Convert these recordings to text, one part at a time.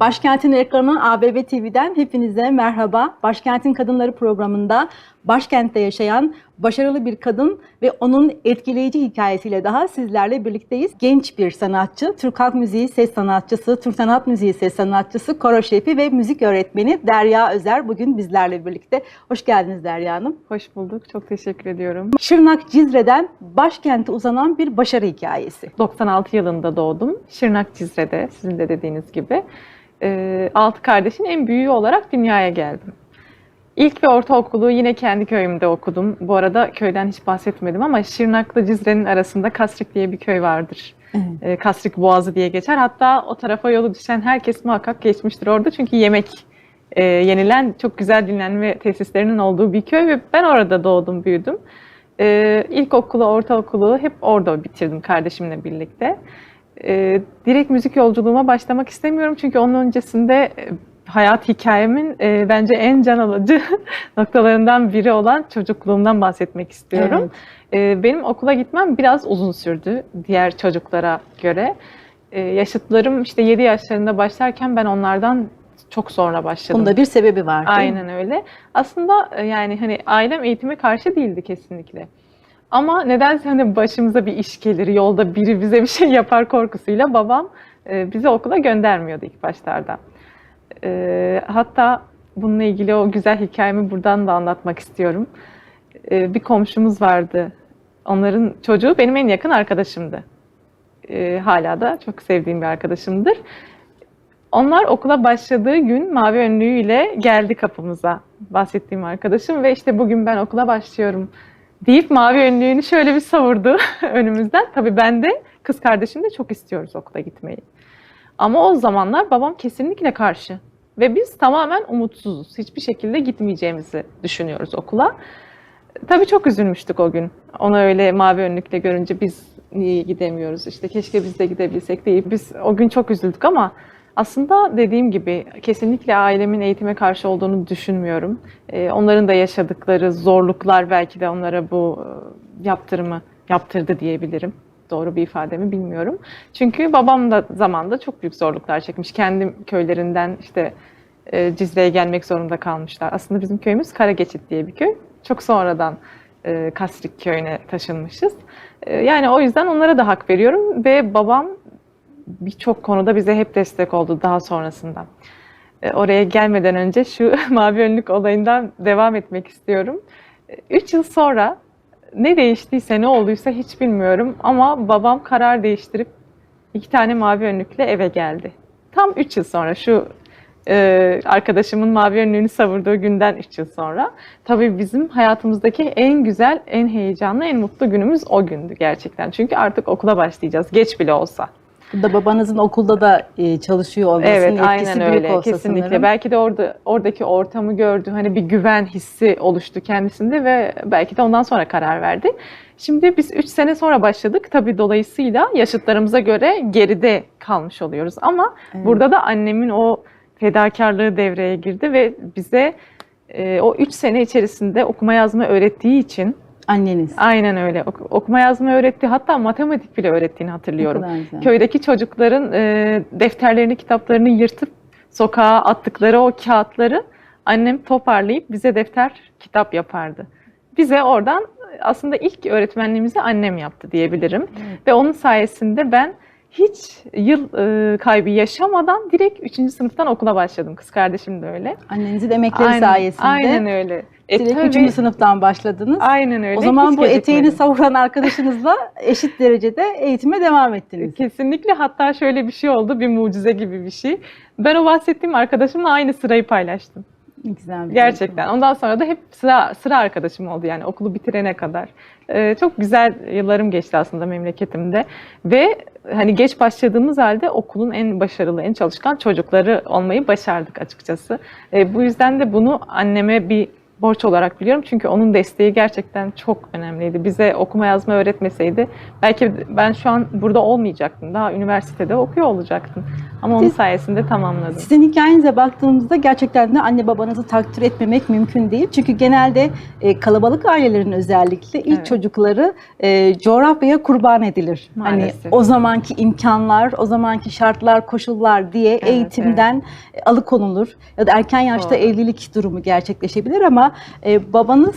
Başkentin ekranı ABB TV'den hepinize merhaba. Başkentin Kadınları programında başkentte yaşayan başarılı bir kadın ve onun etkileyici hikayesiyle daha sizlerle birlikteyiz. Genç bir sanatçı, Türk Halk Müziği ses sanatçısı, Türk Sanat Müziği ses sanatçısı, koro şefi ve müzik öğretmeni Derya Özer bugün bizlerle birlikte. Hoş geldiniz Derya Hanım. Hoş bulduk. Çok teşekkür ediyorum. Şırnak Cizre'den başkente uzanan bir başarı hikayesi. 96 yılında doğdum. Şırnak Cizre'de sizin de dediğiniz gibi. Ee, altı kardeşin en büyüğü olarak dünyaya geldim. İlk ve ortaokulu yine kendi köyümde okudum. Bu arada köyden hiç bahsetmedim ama Şırnak'la Cizre'nin arasında Kasrik diye bir köy vardır. Ee, Kasrik Boğazı diye geçer. Hatta o tarafa yolu düşen herkes muhakkak geçmiştir orada. Çünkü yemek e, yenilen çok güzel dinlenme tesislerinin olduğu bir köy ve ben orada doğdum, büyüdüm. Ee, ilkokulu, ortaokulu hep orada bitirdim kardeşimle birlikte. Ee, direkt müzik yolculuğuma başlamak istemiyorum çünkü onun öncesinde e, hayat hikayemin e, bence en can alıcı noktalarından biri olan çocukluğumdan bahsetmek istiyorum. Ee, benim okula gitmem biraz uzun sürdü diğer çocuklara göre. Ee, yaşıtlarım işte 7 yaşlarında başlarken ben onlardan çok sonra başladım. Bunda bir sebebi var? Aynen öyle. Aslında e, yani hani ailem eğitime karşı değildi kesinlikle. Ama nedense hani başımıza bir iş gelir, yolda biri bize bir şey yapar korkusuyla babam e, bizi okula göndermiyordu ilk başlarda. E, hatta bununla ilgili o güzel hikayemi buradan da anlatmak istiyorum. E, bir komşumuz vardı. Onların çocuğu benim en yakın arkadaşımdı. E, hala da çok sevdiğim bir arkadaşımdır. Onlar okula başladığı gün mavi önlüğüyle geldi kapımıza bahsettiğim arkadaşım ve işte bugün ben okula başlıyorum deyip mavi önlüğünü şöyle bir savurdu önümüzden. Tabii ben de kız kardeşim de çok istiyoruz okula gitmeyi. Ama o zamanlar babam kesinlikle karşı ve biz tamamen umutsuzuz. Hiçbir şekilde gitmeyeceğimizi düşünüyoruz okula. Tabii çok üzülmüştük o gün. Onu öyle mavi önlükle görünce biz niye gidemiyoruz? İşte keşke biz de gidebilsek değil. Biz o gün çok üzüldük ama aslında dediğim gibi kesinlikle ailemin eğitime karşı olduğunu düşünmüyorum. Ee, onların da yaşadıkları zorluklar belki de onlara bu e, yaptırımı yaptırdı diyebilirim. Doğru bir ifade mi bilmiyorum. Çünkü babam da zamanda çok büyük zorluklar çekmiş. Kendi köylerinden işte e, Cizre'ye gelmek zorunda kalmışlar. Aslında bizim köyümüz Karageçit diye bir köy. Çok sonradan e, Kasrik köyüne taşınmışız. E, yani o yüzden onlara da hak veriyorum ve babam birçok konuda bize hep destek oldu daha sonrasında. E, Oraya gelmeden önce şu mavi önlük olayından devam etmek istiyorum. 3 yıl sonra ne değiştiyse ne olduysa hiç bilmiyorum ama babam karar değiştirip iki tane mavi önlükle eve geldi. Tam 3 yıl sonra şu e, arkadaşımın mavi önlüğünü savurduğu günden 3 yıl sonra. Tabii bizim hayatımızdaki en güzel, en heyecanlı, en mutlu günümüz o gündü gerçekten. Çünkü artık okula başlayacağız geç bile olsa. Burada babanızın okulda da e, çalışıyor olmasının Evet, etkisi aynen büyük öyle. olsa Kesinlikle. sanırım. Belki de orada oradaki ortamı gördü. Hani bir güven hissi oluştu kendisinde ve belki de ondan sonra karar verdi. Şimdi biz 3 sene sonra başladık. Tabii dolayısıyla yaşıtlarımıza göre geride kalmış oluyoruz. Ama Evet. burada da annemin o fedakarlığı devreye girdi ve bize e, o 3 sene içerisinde okuma yazma öğrettiği için Anneniz. aynen öyle ok- okuma yazma öğretti. Hatta matematik bile öğrettiğini hatırlıyorum. Köydeki çocukların e, defterlerini, kitaplarını yırtıp sokağa attıkları o kağıtları annem toparlayıp bize defter, kitap yapardı. Bize oradan aslında ilk öğretmenliğimizi annem yaptı diyebilirim. Ve onun sayesinde ben hiç yıl e, kaybı yaşamadan direkt 3. sınıftan okula başladım. Kız kardeşim de öyle. Annenizin emekleri Aynen, sayesinde Aynen öyle. E, direkt tabii, 3. sınıftan başladınız. Aynen öyle. O zaman Hiç bu eteğini gecikmedim. savuran arkadaşınızla eşit derecede eğitime devam ettiniz. Kesinlikle hatta şöyle bir şey oldu, bir mucize gibi bir şey. Ben o bahsettiğim arkadaşımla aynı sırayı paylaştım. Güzel bir Gerçekten. Ondan sonra da hep sıra sıra arkadaşım oldu yani okulu bitirene kadar. Ee, çok güzel yıllarım geçti aslında memleketimde ve hani geç başladığımız halde okulun en başarılı, en çalışkan çocukları olmayı başardık açıkçası. Ee, bu yüzden de bunu anneme bir borç olarak biliyorum çünkü onun desteği gerçekten çok önemliydi. Bize okuma yazma öğretmeseydi belki ben şu an burada olmayacaktım. Daha üniversitede okuyor olacaktım. Ama onun Siz- sayesinde tamamladım. Sizin hikayenize baktığımızda gerçekten de anne babanızı takdir etmemek mümkün değil. Çünkü genelde e, kalabalık ailelerin özellikle ilk Evet. çocukları e, coğrafyaya kurban edilir. Maalesef. Hani o zamanki imkanlar, o zamanki şartlar, koşullar diye Evet, eğitimden e, alıkonulur. Ya da erken yaşta Doğru. evlilik durumu gerçekleşebilir ama e, babanız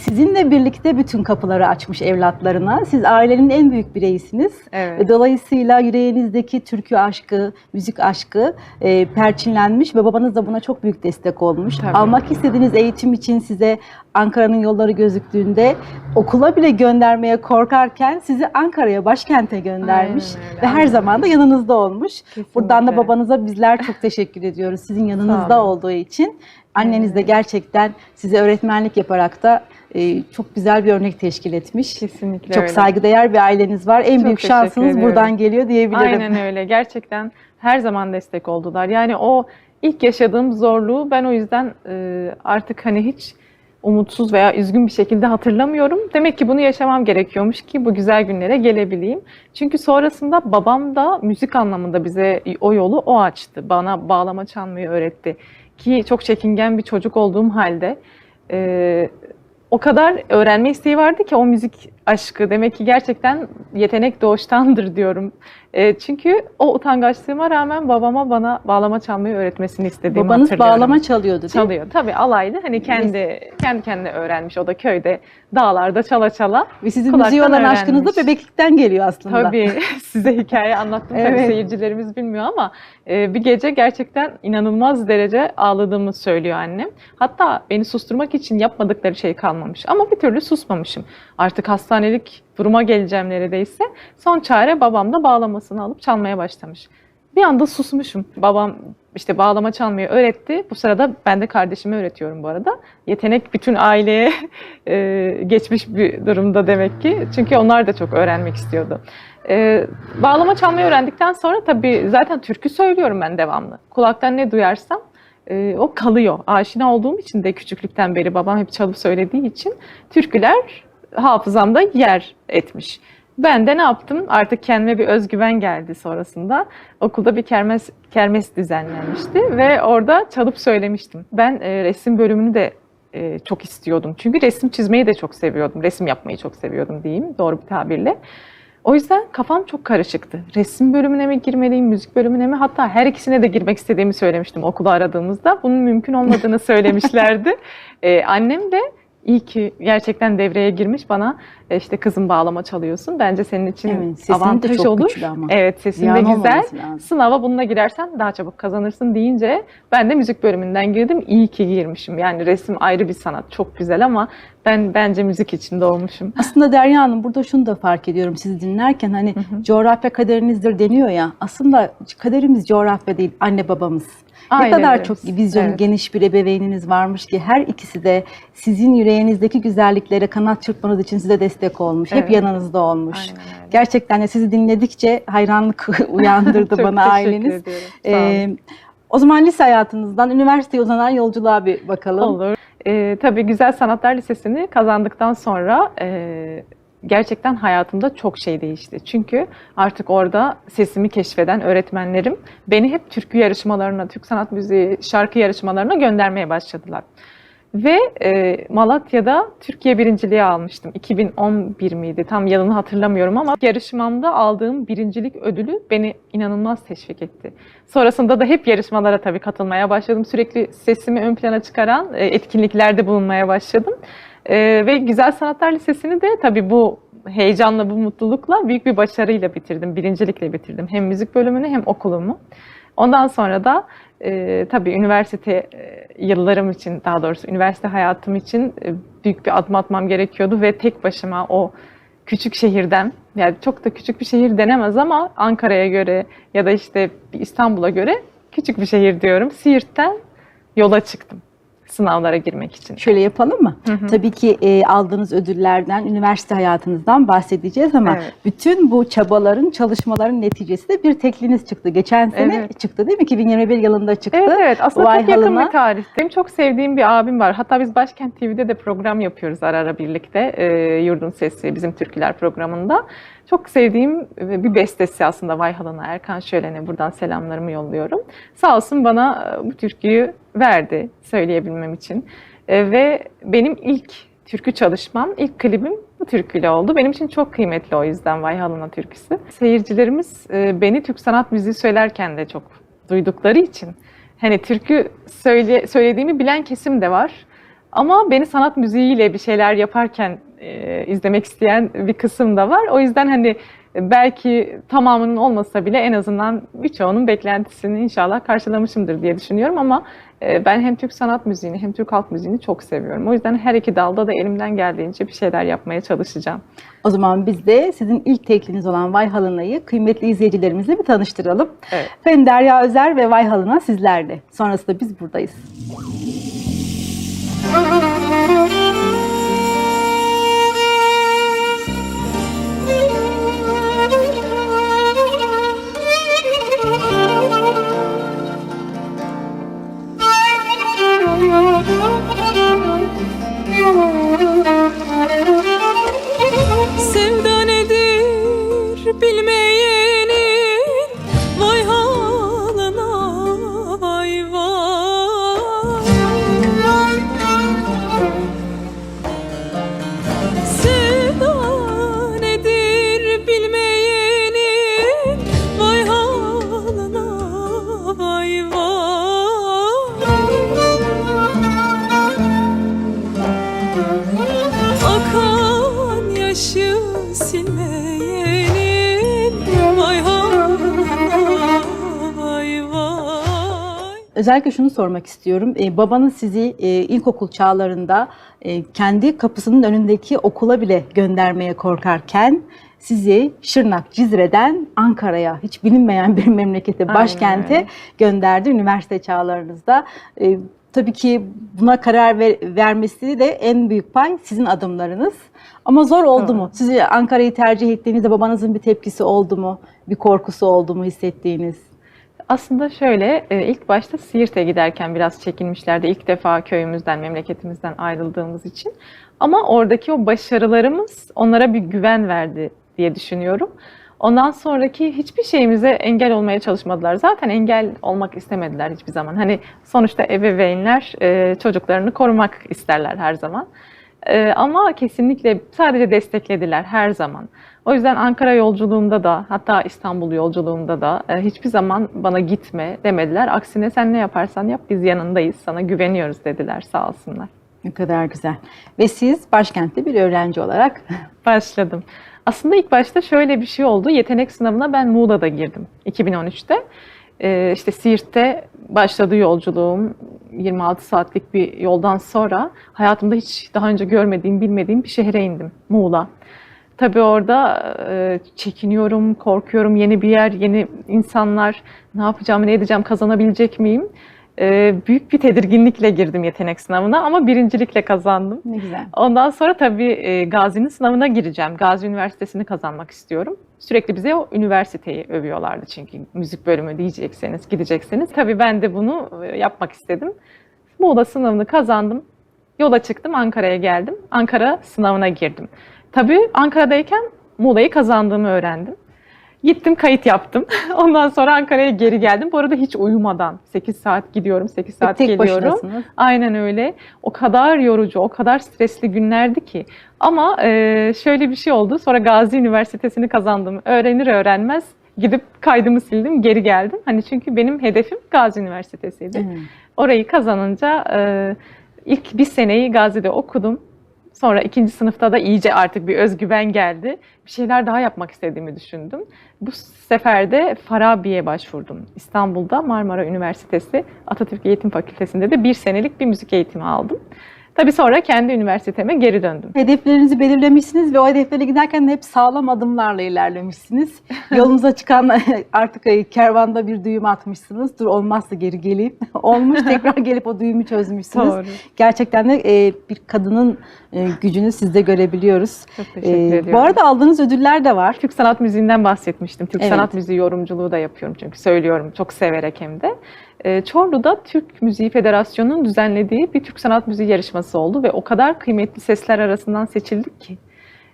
sizinle birlikte bütün kapıları açmış evlatlarına. Siz ailenin en büyük bireysiniz. Evet. Ve Dolayısıyla yüreğinizdeki türkü aşkı, müzik aşkı e, perçinlenmiş ve babanız da buna çok büyük destek olmuş. Tabii. Almak istediğiniz eğitim için size Ankara'nın yolları gözüktüğünde okula bile göndermeye korkarken sizi Ankara'ya, başkente göndermiş Aynen öyle, ve her zaman da yanınızda olmuş. Kesinlikle. Buradan da babanıza bizler çok teşekkür ediyoruz sizin yanınızda olduğu için. Anneniz de gerçekten size öğretmenlik yaparak da e, çok güzel bir örnek teşkil etmiş. Kesinlikle Çok öyle. saygıdeğer bir aileniz var. En Çok büyük şansınız ediyorum. buradan geliyor diyebilirim. Aynen öyle. Gerçekten her zaman destek oldular. Yani o ilk yaşadığım zorluğu ben o yüzden e, artık hani hiç umutsuz veya üzgün bir şekilde hatırlamıyorum. Demek ki bunu yaşamam gerekiyormuş ki bu güzel günlere gelebileyim. Çünkü sonrasında babam da müzik anlamında bize o yolu o açtı. Bana bağlama çalmayı öğretti. Ki çok çekingen bir çocuk olduğum halde e, o kadar öğrenme isteği vardı ki o müzik aşkı. Demek ki gerçekten yetenek doğuştandır diyorum. E, çünkü o utangaçlığıma rağmen babama bana bağlama çalmayı öğretmesini istediğimi Babanız hatırlıyorum. bağlama çalıyordu değil mi? Çalıyor. Tabii alaylı. Hani kendi kendi kendine öğrenmiş. O da köyde dağlarda çala çala. Ve sizin müziğe olan aşkınız da öğrenmiş. bebeklikten geliyor aslında. Tabii size hikaye anlattım tabii Evet. seyircilerimiz bilmiyor ama e, bir gece gerçekten inanılmaz derece ağladığımı söylüyor annem. Hatta beni susturmak için yapmadıkları şey kalmamış ama bir türlü susmamışım. Artık hastanelik duruma geleceğim neredeyse. Son çare babam da bağlamasını alıp çalmaya başlamış. Bir anda susmuşum. Babam işte bağlama çalmayı öğretti. Bu sırada ben de kardeşime öğretiyorum bu arada. Yetenek bütün aileye e, geçmiş bir durumda demek ki. Çünkü onlar da çok öğrenmek istiyordu. E, bağlama çalmayı öğrendikten sonra tabii zaten türkü söylüyorum ben devamlı. Kulaktan ne duyarsam e, o kalıyor. Aşina olduğum için de küçüklükten beri babam hep çalıp söylediği için türküler hafızamda yer etmiş. Ben de ne yaptım? Artık kendime bir özgüven geldi sonrasında. Okulda bir kermes kermes düzenlenmişti ve orada çalıp söylemiştim. Ben e, resim bölümünü de e, çok istiyordum. Çünkü resim çizmeyi de çok seviyordum. Resim yapmayı çok seviyordum diyeyim doğru bir tabirle. O yüzden kafam çok karışıktı. Resim bölümüne mi girmeliyim, müzik bölümüne mi? Hatta her ikisine de girmek istediğimi söylemiştim okulu aradığımızda. Bunun mümkün olmadığını söylemişlerdi. Ee, annem de iyi ki gerçekten devreye girmiş bana e, işte kızım bağlama çalıyorsun. Bence senin için Evet, sesin de avantaj çok olur. güçlü ama. Evet sesin Ziyan de güzel. lazım. Sınava bununla girersen daha çabuk kazanırsın deyince ben de müzik bölümünden girdim. İyi ki girmişim. Yani resim ayrı bir sanat. Çok güzel ama ben bence müzik için doğmuşum. Aslında Derya Hanım burada şunu da fark ediyorum sizi dinlerken hani coğrafya kaderinizdir deniyor ya aslında kaderimiz coğrafya değil anne babamız. Ne kadar Ailelerimiz. çok vizyonu Evet. geniş bir ebeveyniniz varmış ki her ikisi de sizin yüreğinizdeki güzelliklere kanat çırpmanız için size destek olmuş. Hep Evet. yanınızda olmuş. Aynen öyle. Gerçekten de sizi dinledikçe hayranlık uyandırdı bana aileniz. Ee, o zaman lise hayatınızdan üniversiteye uzanan yolculuğa bir bakalım. Olur. Ee, tabii Güzel Sanatlar Lisesi'ni kazandıktan sonra e, gerçekten hayatımda çok şey değişti. Çünkü artık orada sesimi keşfeden öğretmenlerim beni hep türkü yarışmalarına, Türk sanat müziği, şarkı yarışmalarına göndermeye başladılar. Ve e, Malatya'da Türkiye birinciliği almıştım. 2011 miydi? Tam yılını hatırlamıyorum ama yarışmamda aldığım birincilik ödülü beni inanılmaz teşvik etti. Sonrasında da hep yarışmalara tabii katılmaya başladım. Sürekli sesimi ön plana çıkaran e, etkinliklerde bulunmaya başladım. E, ve Güzel Sanatlar Lisesi'ni de tabii bu heyecanla, bu mutlulukla büyük bir başarıyla bitirdim. Birincilikle bitirdim. Hem müzik bölümünü hem okulumu. Ondan sonra da e, tabii üniversite e, yıllarım için, daha doğrusu üniversite hayatım için e, büyük bir adım atmam gerekiyordu ve tek başıma o küçük şehirden, yani çok da küçük bir şehir denemez ama Ankara'ya göre ya da işte İstanbul'a göre küçük bir şehir diyorum. Siirt'ten yola çıktım. Sınavlara girmek için. Şöyle yapalım mı? Hı hı. Tabii ki e, aldığınız ödüllerden, üniversite hayatınızdan bahsedeceğiz ama Evet. bütün bu çabaların, çalışmaların neticesi de bir tekliniz çıktı. Geçen sene Evet. çıktı değil mi? 2021 yılında çıktı. Evet evet aslında Vay çok yakın halına. bir tarih. Benim çok sevdiğim bir abim var. Hatta biz Başkent TV'de de program yapıyoruz ara ara birlikte. Ee, Yurdun Sesi bizim Türküler programında. Çok sevdiğim e, bir bestesi aslında Vay Halına Erkan Şölen'e buradan selamlarımı yolluyorum. Sağ olsun bana e, bu türküyü verdi söyleyebilmem için. E, ve benim ilk türkü çalışmam, ilk klibim bu türküyle oldu. Benim için çok kıymetli o yüzden Vay Halına türküsü. Seyircilerimiz beni Türk sanat müziği söylerken de çok duydukları için hani türkü söyle, söylediğimi bilen kesim de var. Ama beni sanat müziğiyle bir şeyler yaparken e, izlemek isteyen bir kısım da var. O yüzden hani belki tamamının olmasa bile en azından birçoğunun beklentisini inşallah karşılamışımdır diye düşünüyorum ama e, ben hem Türk sanat müziğini hem Türk halk müziğini çok seviyorum. O yüzden her iki dalda da elimden geldiğince bir şeyler yapmaya çalışacağım. O zaman biz de sizin ilk tekliniz olan Vay Halına'yı kıymetli izleyicilerimizle bir tanıştıralım. Evet. Efendim Derya Özer ve Vay Halına sizlerle. Sonrasında biz buradayız. Sevda nedir bilmeyenin Özellikle şunu sormak istiyorum. Ee, babanız sizi e, ilkokul çağlarında e, kendi kapısının önündeki okula bile göndermeye korkarken sizi Şırnak, Cizre'den Ankara'ya, hiç bilinmeyen bir memlekete, Aynen başkente öyle. gönderdi üniversite çağlarınızda. E, tabii ki buna karar ver- vermesi de en büyük pay sizin adımlarınız. Ama zor oldu Doğru. mu? Sizi Ankara'yı tercih ettiğinizde babanızın bir tepkisi oldu mu? Bir korkusu oldu mu hissettiğiniz? Aslında şöyle, e, ilk başta Siirt'e giderken biraz çekinmişlerdi. İlk defa köyümüzden, memleketimizden ayrıldığımız için. Ama oradaki o başarılarımız onlara bir güven verdi diye düşünüyorum. Ondan sonraki hiçbir şeyimize engel olmaya çalışmadılar. Zaten engel olmak istemediler hiçbir zaman. Hani sonuçta ebeveynler e, çocuklarını korumak isterler her zaman. E, ama kesinlikle sadece desteklediler her zaman. O yüzden Ankara yolculuğumda da hatta İstanbul yolculuğumda da e, hiçbir zaman bana gitme demediler. Aksine sen ne yaparsan yap biz yanındayız sana güveniyoruz dediler sağ olsunlar. Ne kadar güzel. Ve siz başkentte bir öğrenci olarak Başladım. Aslında ilk başta şöyle bir şey oldu. Yetenek sınavına ben Muğla'da girdim 2013'te. Ee, işte Siirt'te başladı yolculuğum. 26 saatlik bir yoldan sonra hayatımda hiç daha önce görmediğim, bilmediğim bir şehre indim. Muğla. Tabii orada e, çekiniyorum, korkuyorum. Yeni bir yer, yeni insanlar. Ne yapacağım, ne edeceğim, kazanabilecek miyim? E, büyük bir tedirginlikle girdim yetenek sınavına ama birincilikle kazandım. ne güzel. Ondan sonra tabii e, Gazi'nin sınavına gireceğim. Gazi Üniversitesi'ni kazanmak istiyorum. Sürekli bize o üniversiteyi övüyorlardı çünkü müzik bölümü diyecekseniz, gidecekseniz. Tabii ben de bunu e, yapmak istedim. Muğla sınavını kazandım. Yola çıktım, Ankara'ya geldim. Ankara sınavına girdim. Tabii Ankara'dayken Muğla'yı kazandığımı öğrendim. Gittim kayıt yaptım. Ondan sonra Ankara'ya geri geldim. Bu arada hiç uyumadan 8 saat gidiyorum, 8 saat Tek geliyorum. başınasınız. Aynen öyle. O kadar yorucu, o kadar stresli günlerdi ki. Ama e, şöyle bir şey oldu. Sonra Gazi Üniversitesi'ni kazandım. Öğrenir öğrenmez gidip kaydımı sildim, geri geldim. Hani çünkü benim hedefim Gazi Üniversitesi'ydi. Evet. Orayı kazanınca e, ilk bir seneyi Gazi'de okudum. Sonra ikinci sınıfta da iyice artık bir özgüven geldi. Bir şeyler daha yapmak istediğimi düşündüm. Bu sefer de Farabi'ye başvurdum. İstanbul'da Marmara Üniversitesi Atatürk Eğitim Fakültesi'nde de bir senelik bir müzik eğitimi aldım. Tabii sonra kendi üniversiteme geri döndüm. Hedeflerinizi belirlemişsiniz ve o hedeflere giderken de hep sağlam adımlarla ilerlemişsiniz. Yolunuza çıkan artık e, kervanda bir düğüm atmışsınız. Dur olmazsa geri geleyim. Olmuş tekrar gelip o düğümü çözmüşsünüz. Doğru. Gerçekten de e, bir kadının e, gücünü sizde görebiliyoruz. Çok teşekkür E, ediyorum. bu arada aldığınız ödüller de var. Türk sanat müziğinden bahsetmiştim. Türk Evet. sanat müziği yorumculuğu da yapıyorum çünkü söylüyorum çok severek hem de. Ee, Çorlu'da Türk Müziği Federasyonu'nun düzenlediği bir Türk sanat müziği yarışması oldu ve o kadar kıymetli sesler arasından seçildik ki.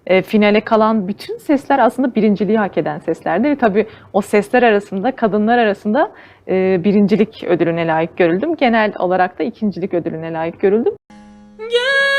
e, finale kalan bütün sesler aslında birinciliği hak eden seslerdi ve tabii o sesler arasında kadınlar arasında e, birincilik ödülüne layık görüldüm. Genel olarak da ikincilik ödülüne layık görüldüm. Gel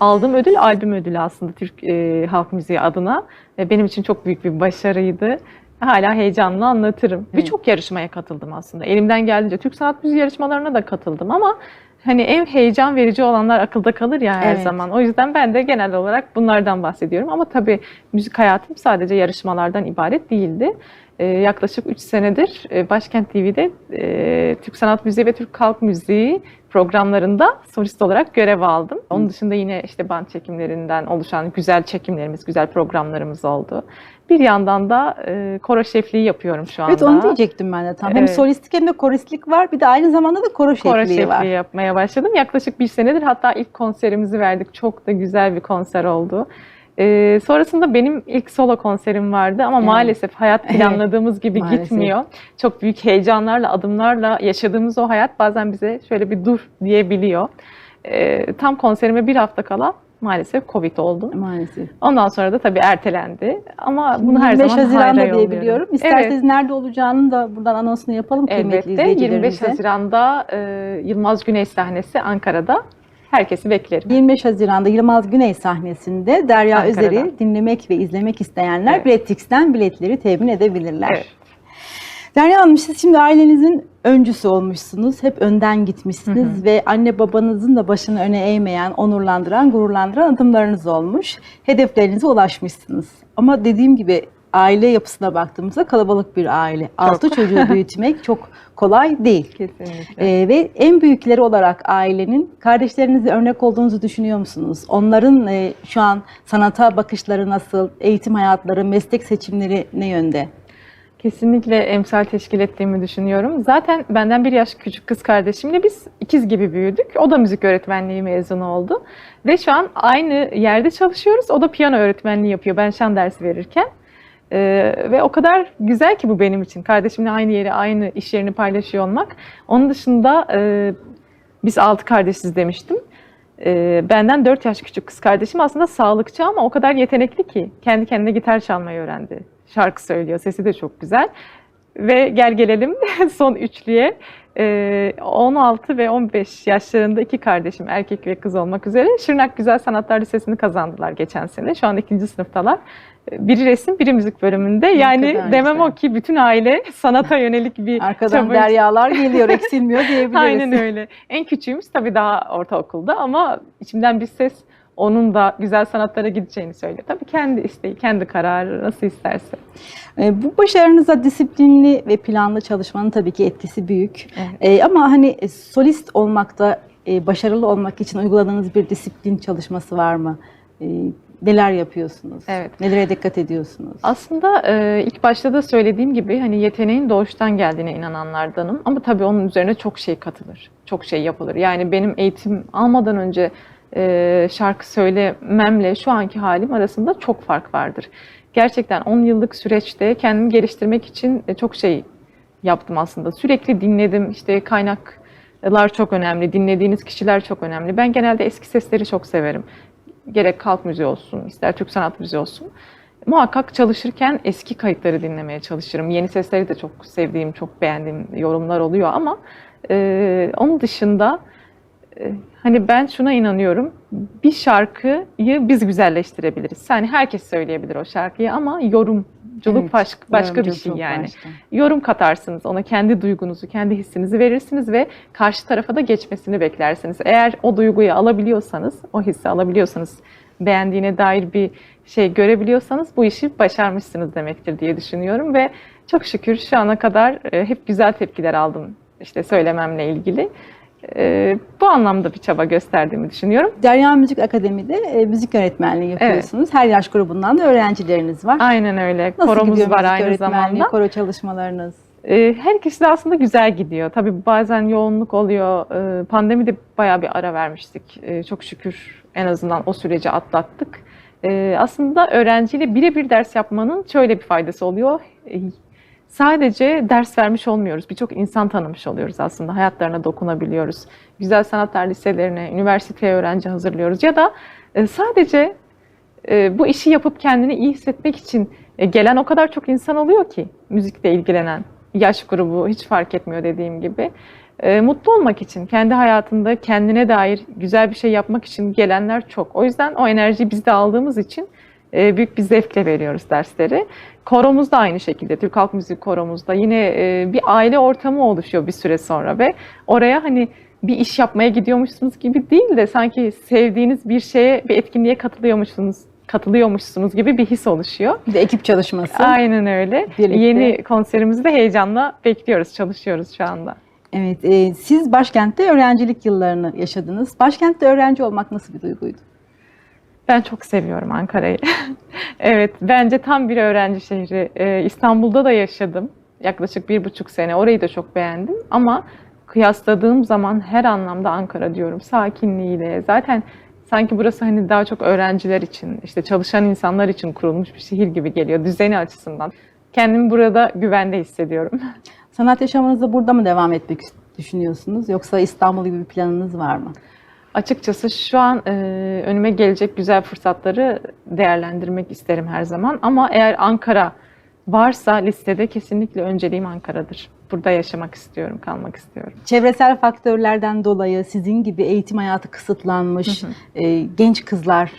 Aldığım ödül albüm ödülü aslında Türk e, halk müziği adına. Ve benim için çok büyük bir başarıydı. Hala heyecanla anlatırım. Birçok yarışmaya katıldım aslında. Elimden geldiğince Türk sanat müziği yarışmalarına da katıldım ama hani en heyecan verici olanlar akılda kalır ya her Evet. zaman. O yüzden ben de genel olarak bunlardan bahsediyorum. Ama tabii müzik hayatım sadece yarışmalardan ibaret değildi. Ee, yaklaşık 3 senedir e, Başkent TV'de e, Türk Sanat Müziği ve Türk Halk Müziği programlarında solist olarak görev aldım. Onun dışında yine işte band çekimlerinden oluşan güzel çekimlerimiz, güzel programlarımız oldu. Bir yandan da e, koro şefliği yapıyorum şu anda. Evet onu diyecektim ben de tam. Hem Evet. solistlik hem de koristlik var. Bir de aynı zamanda da koro Koro şefliği şefliği var. yapmaya başladım. Yaklaşık bir senedir hatta ilk konserimizi verdik. Çok da güzel bir konser oldu. Ee, sonrasında benim ilk solo konserim vardı ama Evet. maalesef hayat planladığımız gibi Maalesef. gitmiyor. Çok büyük heyecanlarla, adımlarla yaşadığımız o hayat bazen bize şöyle bir dur diyebiliyor. Ee, tam konserime bir hafta kala maalesef Covid oldum. Maalesef. Ondan sonra da tabii ertelendi. Ama bunu her 25 zaman Haziran'da hayra diye biliyorum. Evet. İsterseniz nerede olacağını da buradan anonsunu yapalım kıymetli Elbette 25 izleyicilerimize. Haziran'da e, Yılmaz Güney sahnesi Ankara'da. Herkesi beklerim. 25 Haziran'da Yılmaz Güney sahnesinde Derya Ankara'da. Özer'i dinlemek ve izlemek isteyenler Evet. Biletix'ten biletleri temin edebilirler. Evet. Derya Hanım siz şimdi ailenizin öncüsü olmuşsunuz. Hep önden gitmişsiniz ve anne babanızın da başını öne eğmeyen, onurlandıran, gururlandıran adımlarınız olmuş. Hedeflerinize ulaşmışsınız. Ama dediğim gibi aile yapısına baktığımızda kalabalık bir aile. Altı çocuğu büyütmek çok kolay değil. Kesinlikle. Ee, ve en büyükleri olarak ailenin kardeşlerinize örnek olduğunuzu düşünüyor musunuz? Onların e, şu an sanata bakışları nasıl, eğitim hayatları, meslek seçimleri ne yönde? Kesinlikle emsal teşkil ettiğimi düşünüyorum. Zaten benden bir yaş küçük kız kardeşimle biz ikiz gibi büyüdük. O da müzik öğretmenliği mezunu oldu. Ve şu an aynı yerde çalışıyoruz. O da piyano öğretmenliği yapıyor ben şan dersi verirken. Ee, ve o kadar güzel ki bu benim için. Kardeşimle aynı yeri, aynı iş yerini paylaşıyor olmak. Onun dışında e, biz altı kardeşiz demiştim. Ee, benden 4 yaş küçük kız kardeşim aslında sağlıkçı ama o kadar yetenekli ki kendi kendine gitar çalmayı öğrendi. Şarkı söylüyor, sesi de çok güzel. Ve gel gelelim son üçlüye. Ee, 16 ve 15 yaşlarında iki kardeşim erkek ve kız olmak üzere Şırnak Güzel Sanatlar Lisesi'ni kazandılar geçen sene. Şu an ikinci sınıftalar. Ee, Biri resim, biri müzik bölümünde. Yani kadar demem güzel. o ki bütün aile sanata yönelik bir Arkadan çaba deryalar geliyor, eksilmiyor diyebiliriz. Aynen öyle. En küçüğümüz tabii daha ortaokulda ama içimden bir ses onun da güzel sanatlara gideceğini söylüyor. Tabii kendi isteği, kendi kararı nasıl isterse. Ee, Bu başarınıza disiplinli ve planlı çalışmanın tabii ki etkisi büyük. Evet. Ee, ama hani e, solist olmakta e, başarılı olmak için uyguladığınız bir disiplin çalışması var mı? Neler yapıyorsunuz? Evet. Nelere dikkat ediyorsunuz? Aslında e, ilk başta da söylediğim gibi hani yeteneğin doğuştan geldiğine inananlardanım. Ama tabii onun üzerine çok şey katılır. Çok şey yapılır. Yani benim eğitim almadan önce e, şarkı söylememle şu anki halim arasında çok fark vardır. Gerçekten 10 yıllık süreçte kendimi geliştirmek için e, çok şey yaptım aslında. Sürekli dinledim. İşte kaynaklar çok önemli. Dinlediğiniz kişiler çok önemli. Ben genelde eski sesleri çok severim. Gerek halk müziği olsun, ister Türk sanat müziği olsun. Muhakkak çalışırken eski kayıtları dinlemeye çalışırım. Yeni sesleri de çok sevdiğim, çok beğendiğim yorumlar oluyor ama e, onun dışında e, hani ben şuna inanıyorum. Bir şarkıyı biz güzelleştirebiliriz. Yani herkes söyleyebilir o şarkıyı ama yorumculuk Evet, başka, başka bir şey yani. başka. Yorum katarsınız, ona kendi duygunuzu, kendi hissinizi verirsiniz ve karşı tarafa da geçmesini beklersiniz. Eğer o duyguyu alabiliyorsanız, o hissi alabiliyorsanız beğendiğine dair bir şey görebiliyorsanız bu işi başarmışsınız demektir diye düşünüyorum ve çok şükür şu ana kadar e, hep güzel tepkiler aldım işte söylememle ilgili. E, bu anlamda bir çaba gösterdiğimi düşünüyorum. Derya Müzik Akademi'de e, müzik öğretmenliği yapıyorsunuz. Her yaş grubundan da öğrencileriniz var. Aynen öyle. Nasıl Koromuz gidiyor var müzik aynı öğretmenliği, zamanda. koro çalışmalarınız? Ee, Her ikisi de aslında güzel gidiyor. Tabii bazen yoğunluk oluyor. Ee, Pandemide bayağı bir ara vermiştik. Ee, Çok şükür en azından o süreci atlattık. Ee, Aslında öğrenciyle birebir ders yapmanın şöyle bir faydası oluyor. Ee, Sadece ders vermiş olmuyoruz. Birçok insan tanımış oluyoruz aslında. Hayatlarına dokunabiliyoruz. Güzel sanatlar liselerine, üniversiteye öğrenci hazırlıyoruz. Ya da e, sadece e, bu işi yapıp kendini iyi hissetmek için e, gelen o kadar çok insan oluyor ki müzikle ilgilenen. Yaş grubu hiç fark etmiyor dediğim gibi. Mutlu olmak için, kendi hayatında kendine dair güzel bir şey yapmak için gelenler çok. O yüzden o enerjiyi biz de aldığımız için e, büyük bir zevkle veriyoruz dersleri. Koromuz da aynı şekilde, Türk Halk Müziği koromuzda yine e, bir aile ortamı oluşuyor bir süre sonra ve oraya hani bir iş yapmaya gidiyormuşsunuz gibi değil de sanki sevdiğiniz bir şeye, bir etkinliğe katılıyormuşsunuz katılıyormuşsunuz gibi bir his oluşuyor. Bir de ekip çalışması. Aynen öyle. Birlikte. Yeni konserimizi de heyecanla bekliyoruz, çalışıyoruz şu anda. Evet, e, siz başkentte öğrencilik yıllarını yaşadınız. Başkentte öğrenci olmak nasıl bir duyguydu? Ben çok seviyorum Ankara'yı. evet, bence tam bir öğrenci şehri. Ee, İstanbul'da da yaşadım. Yaklaşık bir buçuk sene. Orayı da çok beğendim. Ama kıyasladığım zaman her anlamda Ankara diyorum. Sakinliğiyle. Zaten sanki burası hani daha çok öğrenciler için, işte çalışan insanlar için kurulmuş bir şehir gibi geliyor. Düzeni açısından. Kendimi burada güvende hissediyorum. Sanat yaşamınızda burada mı devam etmek düşünüyorsunuz? Yoksa İstanbul gibi bir planınız var mı? Açıkçası şu an e, önüme gelecek güzel fırsatları değerlendirmek isterim her zaman. Ama eğer Ankara varsa listede kesinlikle önceliğim Ankara'dır. Burada yaşamak istiyorum, kalmak istiyorum. Çevresel faktörlerden dolayı sizin gibi eğitim hayatı kısıtlanmış e, genç kızlar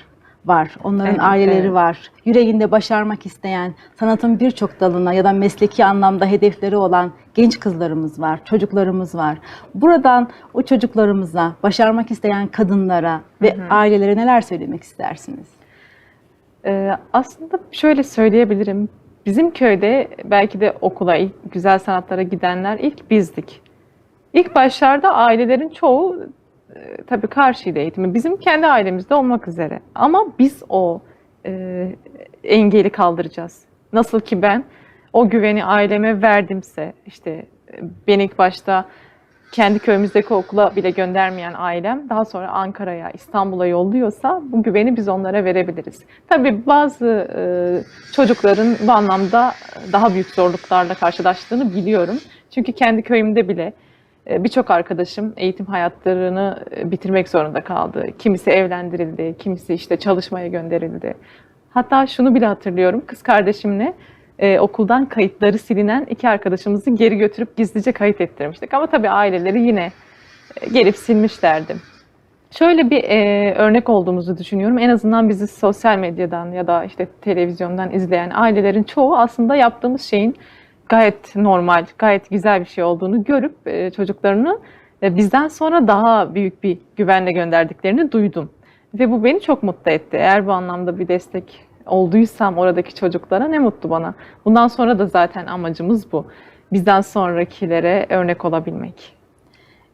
var. Onların Evet, aileleri evet. var. Yüreğinde başarmak isteyen, sanatın birçok dalına ya da mesleki anlamda hedefleri olan genç kızlarımız var, çocuklarımız var. Buradan o çocuklarımıza, başarmak isteyen kadınlara ve ailelere neler söylemek istersiniz? E, aslında şöyle söyleyebilirim. Bizim köyde belki de okula, ilk güzel sanatlara gidenler ilk bizdik. İlk başlarda ailelerin çoğu e, tabii karşıydı eğitime. Bizim kendi ailemizde olmak üzere. Ama biz o e, engeli kaldıracağız. Nasıl ki ben o güveni aileme verdimse, işte e, beni ilk başta kendi köyümüzdeki okula bile göndermeyen ailem daha sonra Ankara'ya, İstanbul'a yolluyorsa bu güveni biz onlara verebiliriz. Tabii bazı e, çocukların bu anlamda daha büyük zorluklarla karşılaştığını biliyorum. Çünkü kendi köyümde bile birçok arkadaşım eğitim hayatlarını e, bitirmek zorunda kaldı. Kimisi evlendirildi, kimisi işte çalışmaya gönderildi. Hatta şunu bile hatırlıyorum, kız kardeşimle e, okuldan kayıtları silinen iki arkadaşımızı geri götürüp gizlice kayıt ettirmiştik. Ama tabii aileleri yine e, gelip silmişlerdi. Şöyle bir e, örnek olduğumuzu düşünüyorum. En azından bizi sosyal medyadan ya da işte televizyondan izleyen ailelerin çoğu aslında yaptığımız şeyin gayet normal, gayet güzel bir şey olduğunu görüp e, çocuklarını bizden sonra daha büyük bir güvenle gönderdiklerini duydum. Ve bu beni çok mutlu etti. Eğer bu anlamda bir destek olduysam oradaki çocuklara ne mutlu bana. Bundan sonra da zaten amacımız bu. Bizden sonrakilere örnek olabilmek.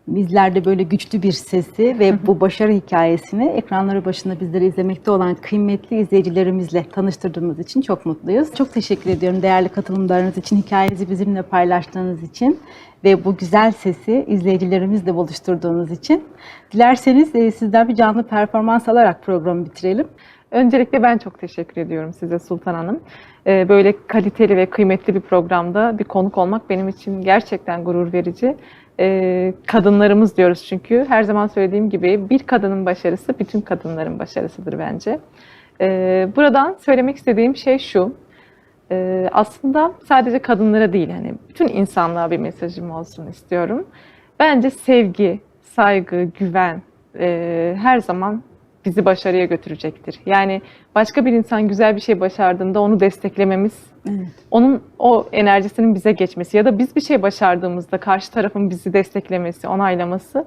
Bizler de böyle güçlü bir sesi ve bu başarı hikayesini ekranları başında bizleri izlemekte olan kıymetli izleyicilerimizle tanıştırdığımız için çok mutluyuz. Çok teşekkür ediyorum değerli katılımlarınız için, hikayenizi bizimle paylaştığınız için ve bu güzel sesi izleyicilerimizle buluşturduğunuz için. Dilerseniz e, sizden bir canlı performans alarak programı bitirelim. Öncelikle ben çok teşekkür ediyorum size Sultan Hanım. Ee, Böyle kaliteli ve kıymetli bir programda bir konuk olmak benim için gerçekten gurur verici. Ee, Kadınlarımız diyoruz çünkü. Her zaman söylediğim gibi bir kadının başarısı bütün kadınların başarısıdır bence. Ee, Buradan söylemek istediğim şey şu. Ee, Aslında sadece kadınlara değil, hani bütün insanlığa bir mesajım olsun istiyorum. Bence sevgi, saygı, güven e, her zaman bizi başarıya götürecektir. Yani başka bir insan güzel bir şey başardığında onu desteklememiz, Evet. onun o enerjisinin bize geçmesi ya da biz bir şey başardığımızda karşı tarafın bizi desteklemesi, onaylaması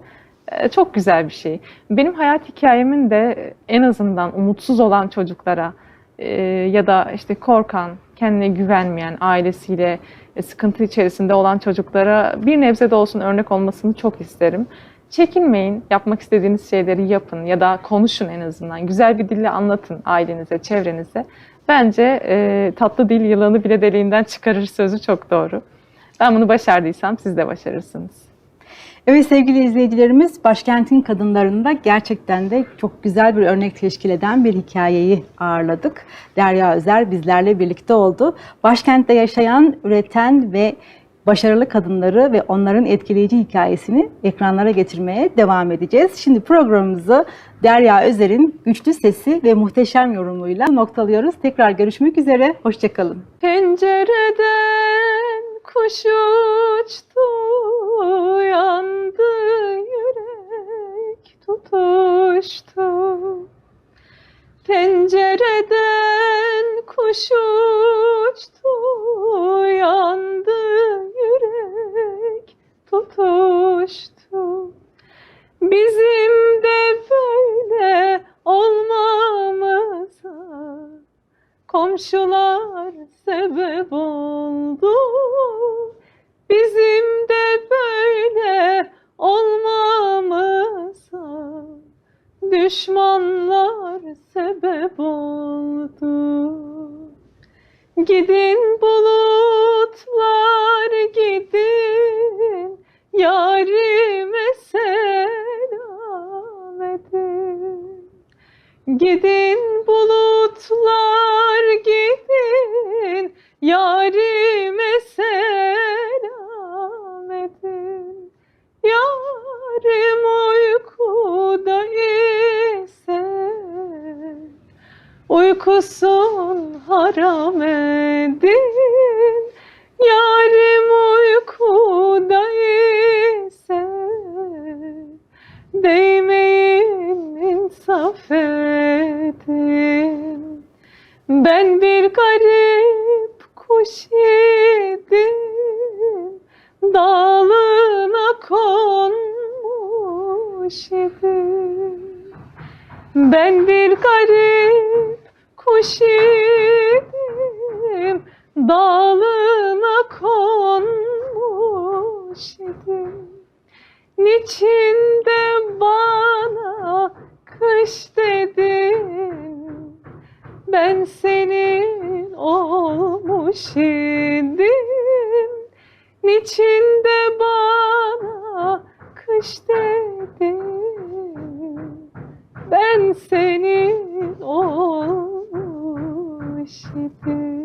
e, çok güzel bir şey. Benim hayat hikayemin de en azından umutsuz olan çocuklara e, ya da işte korkan, kendine güvenmeyen, ailesiyle e, sıkıntı içerisinde olan çocuklara bir nebze de olsun örnek olmasını çok isterim. Çekinmeyin, yapmak istediğiniz şeyleri yapın ya da konuşun en azından. Güzel bir dille anlatın ailenize, çevrenize. Bence e, tatlı dil yılanı bile deliğinden çıkarır sözü çok doğru. Ben bunu başardıysam siz de başarırsınız. Evet sevgili izleyicilerimiz başkentin kadınlarında gerçekten de çok güzel bir örnek teşkil eden bir hikayeyi ağırladık. Derya Özer bizlerle birlikte oldu. Başkentte yaşayan, üreten ve başarılı kadınları ve onların etkileyici hikayesini ekranlara getirmeye devam edeceğiz. Şimdi programımızı Derya Özer'in güçlü sesi ve muhteşem yorumuyla noktalıyoruz. Tekrar görüşmek üzere, hoşçakalın. Pencereden kuş uçtu, yandı yürek tutuştu. Pencereden kuş Niçin de bana kış dedin, ben senin olmuş idim. Niçin de bana kış dedin, ben senin olmuş idim.